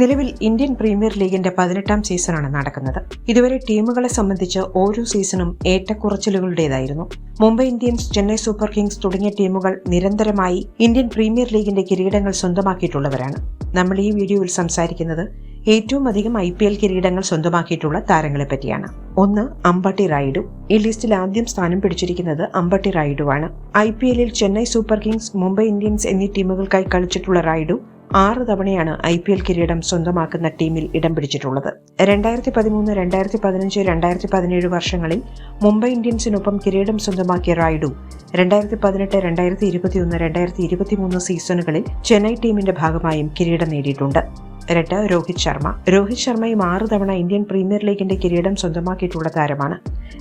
നിലവിൽ Indian premier ലീഗിന്റെ പതിനെട്ടാം സീസണാണ് നടക്കുന്നത്. ഇതുവരെ ടീമുകളെ സംബന്ധിച്ച് ഓരോ സീസണും ഏറ്റക്കുറച്ചിലുകളുടേതായിരുന്നു. Mumbai Indians Chennai super kings തുടങ്ങിയ ടീമുകൾ നിരന്തരമായി ഇന്ത്യൻ പ്രീമിയർ ലീഗിന്റെ കിരീടങ്ങൾ സ്വന്തമാക്കിയിട്ടുള്ളവരാണ്. നമ്മൾ ഈ വീഡിയോയിൽ സംസാരിക്കുന്നത് ഏറ്റവും അധികം ഐ പി എൽ കിരീടങ്ങൾ സ്വന്തമാക്കിയിട്ടുള്ള താരങ്ങളെ പറ്റിയാണ് ഒന്ന് അമ്പട്ടി റായിഡു ഈ ലിസ്റ്റിൽ ആദ്യം സ്ഥാനം പിടിച്ചിരിക്കുന്നത് അമ്പട്ടി റായിഡു ആണ് ഐ പി എല്ലിൽ Chennai super kings Mumbai Indians എന്നീ ടീമുകൾക്കായി കളിച്ചിട്ടുള്ള റായിഡു ആറ് തവണയാണ് ഐ പി എൽ കിരീടം സ്വന്തമാക്കുന്ന ടീമിൽ ഇടം പിടിച്ചിട്ടുള്ളത്. രണ്ടായിരത്തി പതിമൂന്ന് രണ്ടായിരത്തി പതിനഞ്ച് രണ്ടായിരത്തി പതിനേഴ് വർഷങ്ങളിൽ മുംബൈ ഇന്ത്യൻസിനൊപ്പം കിരീടം സ്വന്തമാക്കിയ റായിഡു രണ്ടായിരത്തി പതിനെട്ട് രണ്ടായിരത്തി ഇരുപത്തിയൊന്ന് രണ്ടായിരത്തി ഇരുപത്തിമൂന്ന് സീസണുകളിൽ ചെന്നൈ ടീമിന്റെ ഭാഗമായും കിരീടം നേടിയിട്ടുണ്ട്. രണ്ട് രോഹിത് ശർമ്മ. രോഹിത് ശർമ്മയും ആറ് തവണ ഇന്ത്യൻ പ്രീമിയർ ലീഗിന്റെ കിരീടം സ്വന്തമാക്കിയിട്ടുള്ള താരമാണ്.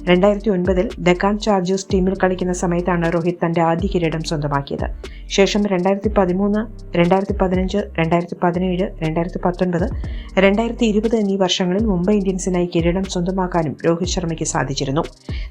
രണ്ടായിരത്തി ഒൻപതിൽ ഡെക്കാൻ ചാർജേഴ്സ് ടീമിൽ കളിക്കുന്ന സമയത്താണ് രോഹിത് തന്റെ ആദ്യ കിരീടം സ്വന്തമാക്കിയത്. ശേഷം രണ്ടായിരത്തി പതിമൂന്ന് രണ്ടായിരത്തി പതിനഞ്ച് രണ്ടായിരത്തി പതിനേഴ് രണ്ടായിരത്തി പത്തൊൻപത് രണ്ടായിരത്തി ഇരുപത് എന്നീ വർഷങ്ങളിൽ മുംബൈ ഇന്ത്യൻസിനായി കിരീടം സ്വന്തമാക്കാനും രോഹിത് ശർമ്മയ്ക്ക് സാധിച്ചിരുന്നു.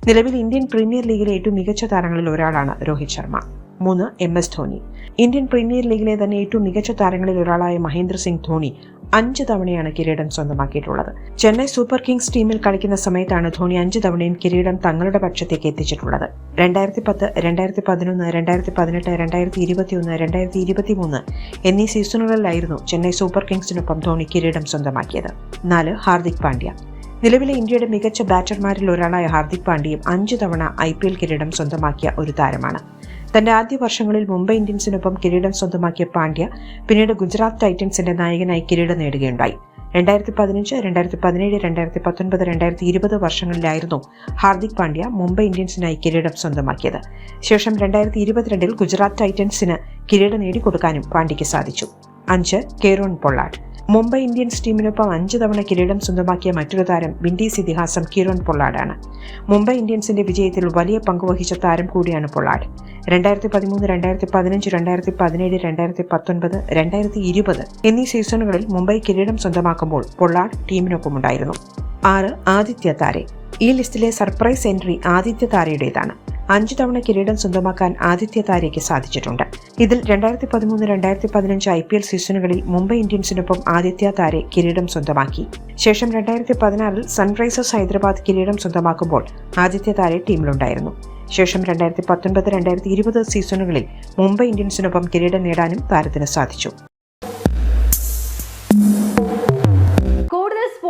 നിലവിൽ ഇന്ത്യൻ പ്രീമിയർ ലീഗിലെ ഏറ്റവും മികച്ച താരങ്ങളിൽ ഒരാളാണ് രോഹിത് ശർമ്മ. മൂന്ന് M S Dhoni. Indian premier ലീഗിലെ തന്നെ ഏറ്റവും മികച്ച താരങ്ങളിൽ ഒരാളായ മഹേന്ദ്ര സിംഗ് ധോണി അഞ്ച് തവണയാണ് കിരീടം സ്വന്തമാക്കിയിട്ടുള്ളത്. ചെന്നൈ സൂപ്പർ കിങ്സ് ടീമിൽ കളിക്കുന്ന സമയത്താണ് ധോണി അഞ്ച് തവണയും കിരീടം തങ്ങളുടെ പക്ഷത്തേക്ക് എത്തിച്ചിട്ടുള്ളത്. രണ്ടായിരത്തി പത്ത് രണ്ടായിരത്തി പതിനൊന്ന് രണ്ടായിരത്തി പതിനെട്ട് രണ്ടായിരത്തി ഇരുപത്തിയൊന്ന് രണ്ടായിരത്തി ഇരുപത്തി മൂന്ന് എന്നീ സീസണുകളിലായിരുന്നു ചെന്നൈ സൂപ്പർ കിങ്സിനൊപ്പം ധോണി കിരീടം സ്വന്തമാക്കിയത്. നാല് ഹാർദിക് പാണ്ഡ്യ. നിലവിലെ ഇന്ത്യയുടെ മികച്ച ബാറ്റർമാരിൽ ഒരാളായ ഹാർദിക് പാണ്ഡ്യയും അഞ്ചു തവണ ഐ പി എൽ കിരീടം സ്വന്തമാക്കിയ ഒരു താരമാണ്. തന്റെ ആദ്യ വർഷങ്ങളിൽ മുംബൈ ഇന്ത്യൻസിനൊപ്പം കിരീടം സ്വന്തമാക്കിയ പാണ്ഡ്യ പിന്നീട് ഗുജറാത്ത് ടൈറ്റൻസിന്റെ നായകനായി കിരീടം നേടുകയുണ്ടായി. രണ്ടായിരത്തി പതിനഞ്ച് രണ്ടായിരത്തി പതിനേഴ് രണ്ടായിരത്തി പത്തൊൻപത് രണ്ടായിരത്തി ഇരുപത് വർഷങ്ങളിലായിരുന്നു ഹാർദിക് പാണ്ഡ്യ മുംബൈ ഇന്ത്യൻസിനായി കിരീടം സ്വന്തമാക്കിയത്. ശേഷം രണ്ടായിരത്തി ഇരുപത്തിരണ്ടിൽ ഗുജറാത്ത് ടൈറ്റൻസിന് കിരീടം നേടിക്കൊടുക്കാനും പാണ്ഡ്യയ്ക്ക് സാധിച്ചു. അഞ്ച് കേറോൺ പൊള്ളാഡ്. മുംബൈ ഇന്ത്യൻസ് ടീമിനൊപ്പം അഞ്ച് തവണ കിരീടം സ്വന്തമാക്കിയ മറ്റൊരു താരം വിൻഡീസ് ഇതിഹാസം കിരോൺ പൊള്ളാഡാണ്. മുംബൈ ഇന്ത്യൻസിന്റെ വിജയത്തിൽ വലിയ പങ്കുവഹിച്ച താരം കൂടിയാണ് പൊള്ളാഡ്. രണ്ടായിരത്തി പതിമൂന്ന് രണ്ടായിരത്തി പതിനഞ്ച് രണ്ടായിരത്തി പതിനേഴ് രണ്ടായിരത്തി പത്തൊൻപത് രണ്ടായിരത്തി ഇരുപത് എന്നീ സീസണുകളിൽ മുംബൈ കിരീടം സ്വന്തമാക്കുമ്പോൾ പൊള്ളാഡ് ടീമിനൊപ്പമുണ്ടായിരുന്നു. ആറ് ആദിത്യ താരെ. ഈ ലിസ്റ്റിലെ സർപ്രൈസ് എൻട്രി ആദിത്യ താരയുടേതാണ്. അഞ്ചു തവണ കിരീടം സ്വന്തമാക്കാൻ ആദിത്യ താരയ്ക്ക് സാധിച്ചിട്ടുണ്ട്. ഇതിൽ രണ്ടായിരത്തി പതിമൂന്ന് രണ്ടായിരത്തി പതിനഞ്ച് ഐ പി എൽ സീസണുകളിൽ മുംബൈ ഇന്ത്യൻസിനൊപ്പം ആദിത്യ താരെ കിരീടം സ്വന്തമാക്കി. ശേഷം രണ്ടായിരത്തി പതിനാറിൽ സൺറൈസേഴ്സ് ഹൈദരാബാദ് കിരീടം സ്വന്തമാക്കുമ്പോൾ ആദിത്യ താരെ ടീമിലുണ്ടായിരുന്നു. ശേഷം രണ്ടായിരത്തി പത്തൊൻപത് രണ്ടായിരത്തി ഇരുപത് സീസണുകളിൽ മുംബൈ ഇന്ത്യൻസിനൊപ്പം കിരീടം നേടാനും താരത്തിന് സാധിച്ചു.